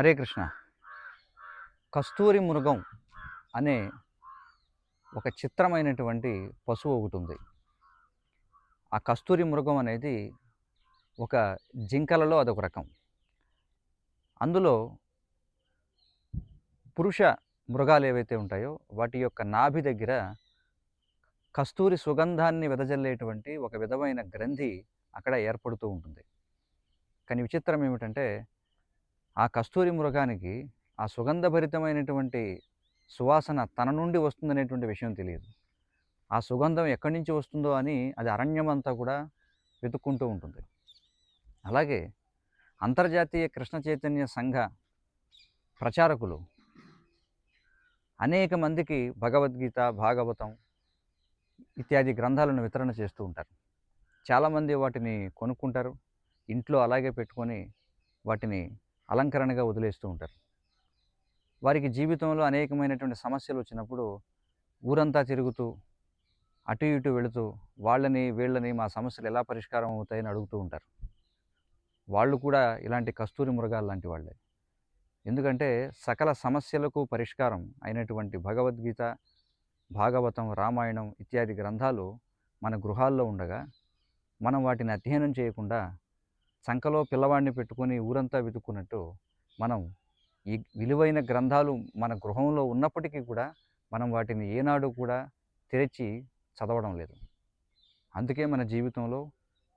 హరే కృష్ణ. కస్తూరి మృగం అనే ఒక చిత్రమైనటువంటి పశువు ఒకటి ఉంది. ఆ కస్తూరి మృగం అనేది ఒక జింకలలో అదొక రకం. అందులో పురుష మృగాలు ఏవైతే ఉంటాయో వాటి యొక్క నాభి దగ్గర కస్తూరి సుగంధాన్ని వెదజల్లేటువంటి ఒక విధమైన గ్రంథి అక్కడ ఏర్పడుతూ ఉంటుంది. కానీ విచిత్రం ఏమిటంటే ఆ కస్తూరి మృగానికి ఆ సుగంధభరితమైనటువంటి సువాసన తన నుండి వస్తుందనేటువంటి విషయం తెలియదు. ఆ సుగంధం ఎక్కడి నుంచి వస్తుందో అని అది అరణ్యమంతా కూడా వెతుక్కుంటూ ఉంటుంది. అలాగే అంతర్జాతీయ కృష్ణ చైతన్య సంఘ ప్రచారకులు అనేక మందికి భగవద్గీత భాగవతం ఇత్యాది గ్రంథాలను వితరణ చేస్తూ ఉంటారు. చాలామంది వాటిని కొనుక్కుంటారు. ఇంట్లో అలాగే పెట్టుకొని వాటిని అలంకరణగా వదిలేస్తూ ఉంటారు. వారికి జీవితంలో అనేకమైనటువంటి సమస్యలు వచ్చినప్పుడు ఊరంతా తిరుగుతూ అటు ఇటు వెళుతూ వాళ్ళని వీళ్ళని మా సమస్యలు ఎలా పరిష్కారం అవుతాయని అడుగుతూ ఉంటారు. వాళ్ళు కూడా ఇలాంటి కస్తూరి మృగాలు లాంటి వాళ్ళే. ఎందుకంటే సకల సమస్యలకు పరిష్కారం అయినటువంటి భగవద్గీత భాగవతం రామాయణం ఇత్యాది గ్రంథాలు మన గృహాల్లో ఉండగా మనం వాటిని అధ్యయనం చేయకుండా చంకలో పిల్లవాడిని పెట్టుకొని ఊరంతా వెతుక్కున్నట్టు మనం ఈ విలువైన గ్రంథాలు మన గృహంలో ఉన్నప్పటికీ కూడా మనం వాటిని ఏనాడు కూడా తెరిచి చదవడం లేదు. అందుకే మన జీవితంలో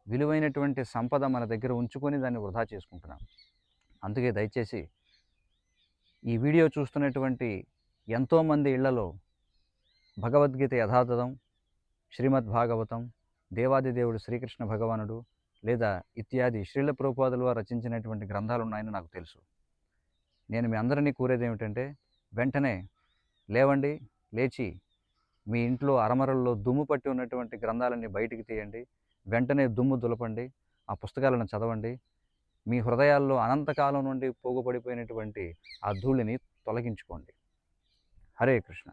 విలువైనటువంటి సంపద మన దగ్గర ఉంచుకొని దాన్ని వృధా చేసుకుంటున్నాం. అందుకే దయచేసి ఈ వీడియో చూస్తున్నటువంటి ఎంతోమంది ఇళ్ళలో భగవద్గీత యథాతథం శ్రీమద్ భాగవతం దేవాది దేవుడు శ్రీకృష్ణ భగవానుడు లేదా ఇత్యాది శ్రీల ప్రభుపాదులు వారు రచించినటువంటి గ్రంథాలు ఉన్నాయని నాకు తెలుసు. నేను మీ అందరినీ కోరేది ఏమిటంటే వెంటనే లేవండి లేచి మీ ఇంట్లో అరమరల్లో దుమ్ము పట్టి ఉన్నటువంటి గ్రంథాలన్నీ బయటికి తీయండి వెంటనే దుమ్ము దులపండి ఆ పుస్తకాలను చదవండి మీ హృదయాల్లో అనంతకాలం నుండి పోగుపడిపోయినటువంటి ఆ ధూళిని తొలగించుకోండి. హరే కృష్ణ.